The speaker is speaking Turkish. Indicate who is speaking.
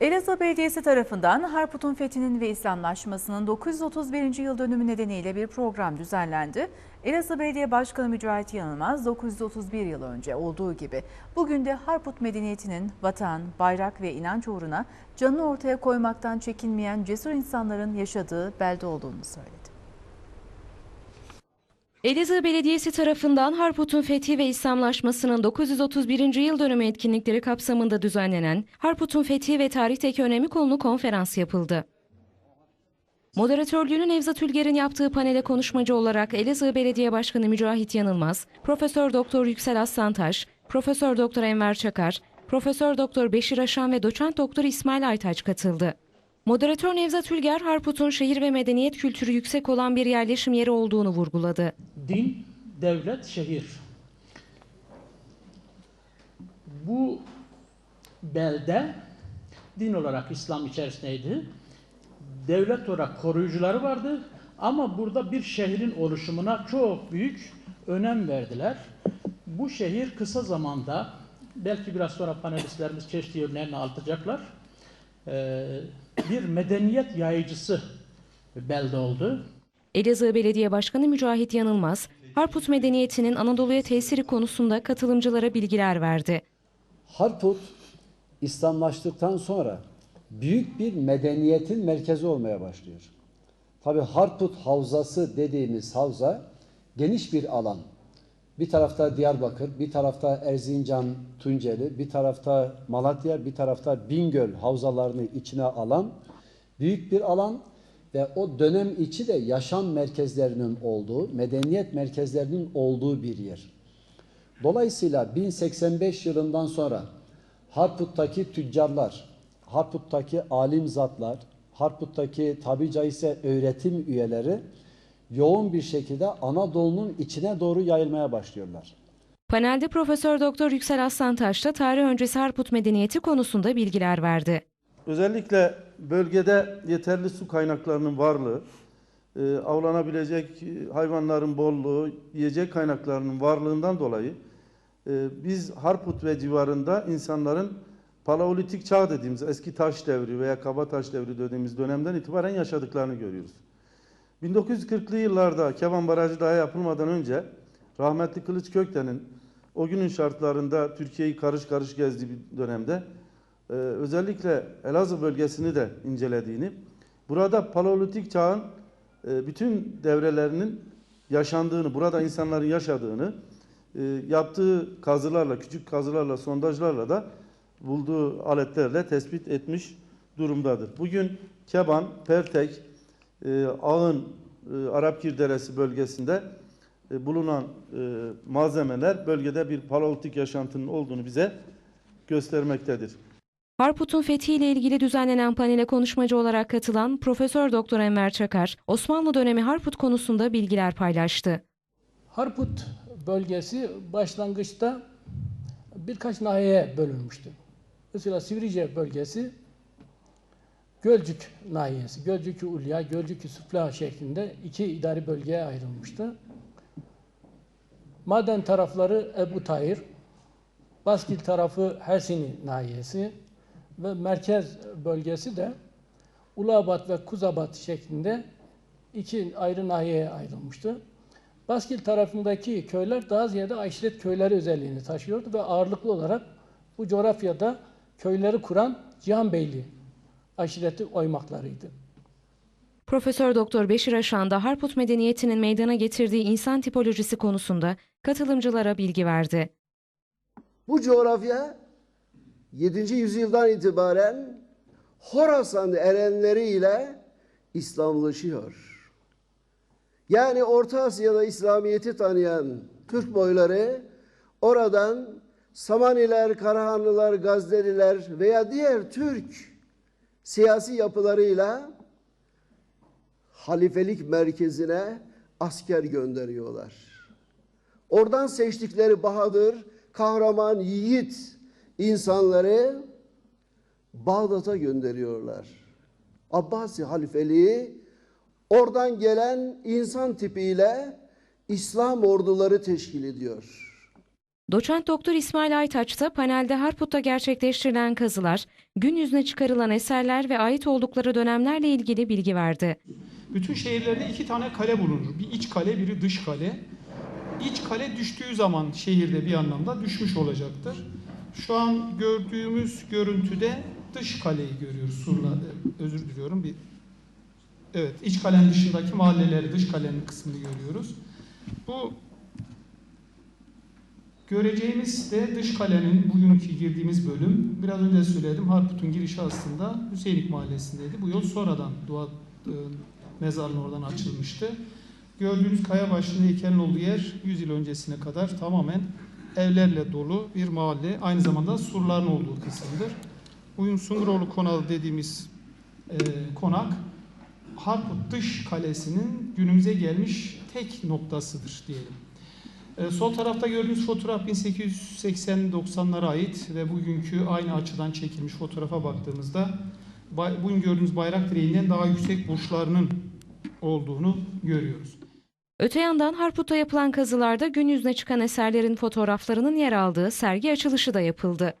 Speaker 1: Elazığ Belediyesi tarafından Harput'un fethinin ve İslamlaşmasının 931. yıl dönümü nedeniyle bir program düzenlendi. Elazığ Belediye Başkanı Mücahit Yanılmaz 931 yıl önce olduğu gibi bugün de Harput medeniyetinin vatan, bayrak ve inanç uğruna canını ortaya koymaktan çekinmeyen cesur insanların yaşadığı belde olduğunu söyledi.
Speaker 2: Elazığ Belediyesi tarafından Harput'un fethi ve İslamlaşmasının 931. yıl dönümü etkinlikleri kapsamında düzenlenen Harput'un fethi ve tarihteki önemi konulu konferans yapıldı. Moderatörlüğünü Nevzat Ülger'in yaptığı panele konuşmacı olarak Elazığ Belediye Başkanı Mücahit Yanılmaz, Profesör Doktor Yüksel Aslantaş, Profesör Doktor Enver Çakar, Profesör Doktor Beşir Aşan ve Doçent Doktor İsmail Aytaç katıldı. Moderatör Nevzat Ülger, Harput'un şehir ve medeniyet kültürü yüksek olan bir yerleşim yeri olduğunu vurguladı.
Speaker 3: din, devlet, şehir. Bu belde din olarak İslam içerisindeydi. Devlet olarak koruyucuları vardı ama burada bir şehrin oluşumuna çok büyük önem verdiler. Bu şehir kısa zamanda belki biraz sonra panelistlerimiz çeşitli yönlerini anlatacaklar. Ee, bir medeniyet yayıcısı belde oldu.
Speaker 2: Elazığ Belediye Başkanı Mücahit Yanılmaz, Harput medeniyetinin Anadolu'ya tesiri konusunda katılımcılara bilgiler verdi.
Speaker 4: Harput İslamlaştıktan sonra büyük bir medeniyetin merkezi olmaya başlıyor. Tabi Harput Havzası dediğimiz havza geniş bir alan. Bir tarafta Diyarbakır, bir tarafta Erzincan, Tunceli, bir tarafta Malatya, bir tarafta Bingöl havzalarını içine alan büyük bir alan ve o dönem içi de yaşam merkezlerinin olduğu, medeniyet merkezlerinin olduğu bir yer. Dolayısıyla 1085 yılından sonra Harput'taki tüccarlar, Harput'taki alim zatlar, Harput'taki tabi caizse öğretim üyeleri yoğun bir şekilde Anadolu'nun içine doğru yayılmaya başlıyorlar.
Speaker 2: Panelde Profesör Doktor Yüksel Aslantaş da tarih öncesi Harput medeniyeti konusunda bilgiler verdi.
Speaker 5: Özellikle bölgede yeterli su kaynaklarının varlığı, e, avlanabilecek hayvanların bolluğu, yiyecek kaynaklarının varlığından dolayı e, biz Harput ve civarında insanların Paleolitik çağ dediğimiz eski taş devri veya kaba taş devri dediğimiz dönemden itibaren yaşadıklarını görüyoruz. 1940'lı yıllarda Kevan Barajı daha yapılmadan önce rahmetli Kılıç Kökten'in o günün şartlarında Türkiye'yi karış karış gezdiği bir dönemde e, özellikle Elazığ bölgesini de incelediğini, burada Paleolitik çağın e, bütün devrelerinin yaşandığını, burada insanların yaşadığını e, yaptığı kazılarla, küçük kazılarla, sondajlarla da bulduğu aletlerle tespit etmiş durumdadır. Bugün Keban, Pertek, e, Ağın, e, Arapkir Deresi bölgesinde e, bulunan e, malzemeler bölgede bir paleolitik yaşantının olduğunu bize göstermektedir.
Speaker 2: Harput'un fethiyle ilgili düzenlenen panele konuşmacı olarak katılan Profesör Doktor Enver Çakar, Osmanlı dönemi Harput konusunda bilgiler paylaştı.
Speaker 3: Harput bölgesi başlangıçta birkaç nahiyeye bölünmüştü. Mesela Sivrice bölgesi Gölcük nahiyesi, Gölcük-ü Ulya, Gölcük-ü Süfla şeklinde iki idari bölgeye ayrılmıştı. Maden tarafları Ebu Tahir, Baskil tarafı Hersini nahiyesi ve merkez bölgesi de Ulabat ve Kuzabat şeklinde iki ayrı nahiyeye ayrılmıştı. Baskil tarafındaki köyler daha ziyade aşiret köyleri özelliğini taşıyordu ve ağırlıklı olarak bu coğrafyada köyleri kuran Cihanbeyli aşireti oymaklarıydı.
Speaker 2: Profesör Doktor Beşir Aşan da Harput medeniyetinin meydana getirdiği insan tipolojisi konusunda katılımcılara bilgi verdi.
Speaker 6: Bu coğrafya 7. yüzyıldan itibaren Horasan erenleriyle İslamlaşıyor. Yani Orta Asya'da İslamiyet'i tanıyan Türk boyları oradan Samaniler, Karahanlılar, Gazneliler veya diğer Türk siyasi yapılarıyla halifelik merkezine asker gönderiyorlar. Oradan seçtikleri bahadır, kahraman, yiğit insanları Bağdat'a gönderiyorlar. Abbasi halifeliği oradan gelen insan tipiyle İslam orduları teşkil ediyor.
Speaker 2: Doçent Doktor İsmail Aytaç da panelde Harput'ta gerçekleştirilen kazılar, gün yüzüne çıkarılan eserler ve ait oldukları dönemlerle ilgili bilgi verdi.
Speaker 7: Bütün şehirlerde iki tane kale bulunur. Bir iç kale, biri dış kale. İç kale düştüğü zaman şehirde bir anlamda düşmüş olacaktır. Şu an gördüğümüz görüntüde dış kaleyi görüyoruz. Surla, e, özür diliyorum. Bir, evet, iç kalenin dışındaki mahalleleri, dış kalenin kısmını görüyoruz. Bu göreceğimiz de dış kalenin bugünkü girdiğimiz bölüm. Biraz önce söyledim. Harput'un girişi aslında Hüseyinlik Mahallesi'ndeydi. Bu yol sonradan Dua e, mezarın oradan açılmıştı. Gördüğünüz kaya başında heykelin olduğu yer 100 yıl öncesine kadar tamamen evlerle dolu bir mahalle. Aynı zamanda surların olduğu kısımdır. Bugün Sunguroğlu Konağı dediğimiz e, konak Harput dış kalesinin günümüze gelmiş tek noktasıdır diyelim. E, sol tarafta gördüğünüz fotoğraf 1880-90'lara ait ve bugünkü aynı açıdan çekilmiş fotoğrafa baktığımızda bugün gördüğünüz bayrak direğinden daha yüksek burçlarının olduğunu görüyoruz.
Speaker 2: Öte yandan Harput'ta yapılan kazılarda gün yüzüne çıkan eserlerin fotoğraflarının yer aldığı sergi açılışı da yapıldı.